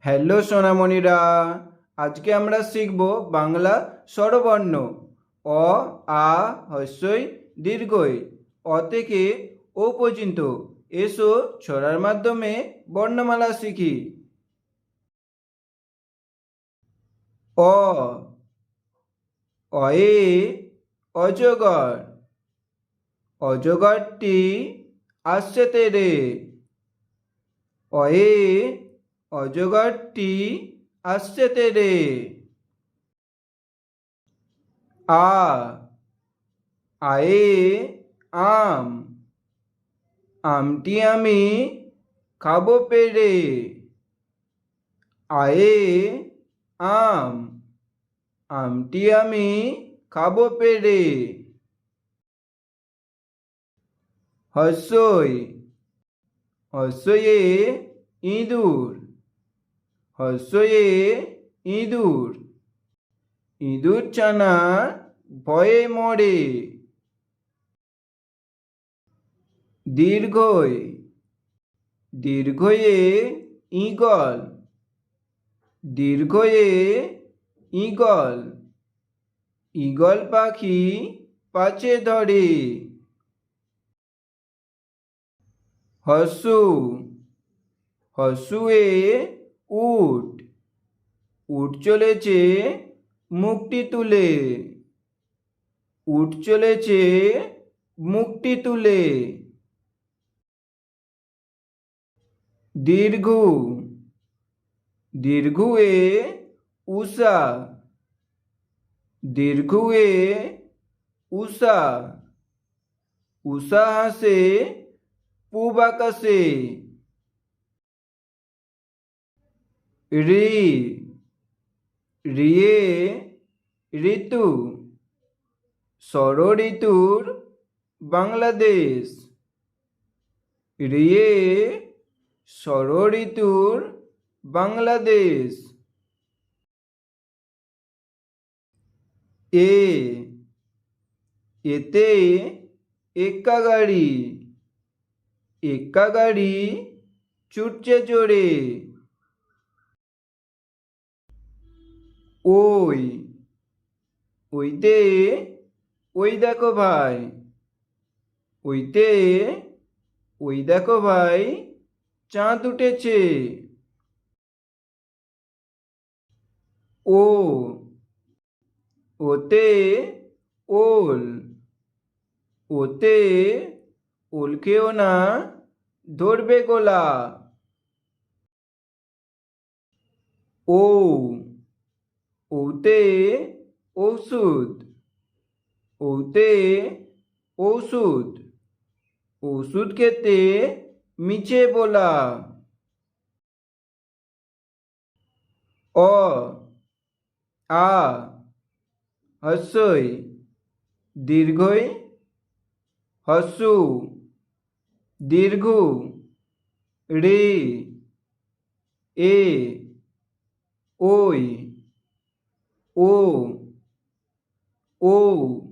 Hello সোনামণিরা, আজকে আমরা শিখব বাংলা স্বরবর্ণ। অ, আ, হস্যই, দীর্ঘই। অ থেকে ও পর্যন্ত এসো ছড়ার মাধ্যমে বর্ণমালা শিখি। অ, অয়ে, অজগর। অজগরটি আসছে তেরে। অয়ে অজগরটি আসছে তেরে আ, আয়ে, আম, আমটি আমি খাব পেরে আয়ে, আম, আমটি আমি খাব পেরে হস্যই হস্যয়ে ইঁদুর। হস্যয়ে ইঁদুর। ইঁদুর ছানা ভয়ে মরে। দীর্ঘই। দীর্ঘয়ে ইগল দীর্ঘয়ে ইগল ইগল পাখি পাচে ধরে। হসু হসুয়ে উট উট চলেছে মুখটি তুলে। উট চলেছে মুখটি তুলে। দীর্ঘ। দীর্ঘয়ে উষা। দীর্ঘয়ে উষা। উষা হাসে পূব আকাশে। রি, রিয়ে ঋতু ষড় ঋতুর বাংলাদেশ। রিয়ে ষড় ঋতুর বাংলাদেশ। এ, এতে এক্কা গাড়ি এক্কা গাড়ি ছুটছে চড়ে ওই, ওইতে, ওই দেখো ভাই, ওইতে, ওই দেখো ভাই, চাঁদ উঠেছে। ও, ওতে, ওল, ওতে ওলকেও না ধরবে গোলা। ও ওতে ওষুধ ওতে ওষুধ ওষুধ খেতে মিছে বলা অ আ হস্যই দীর্ঘই হস্যু দীর্ঘ রে এ ওই ও ও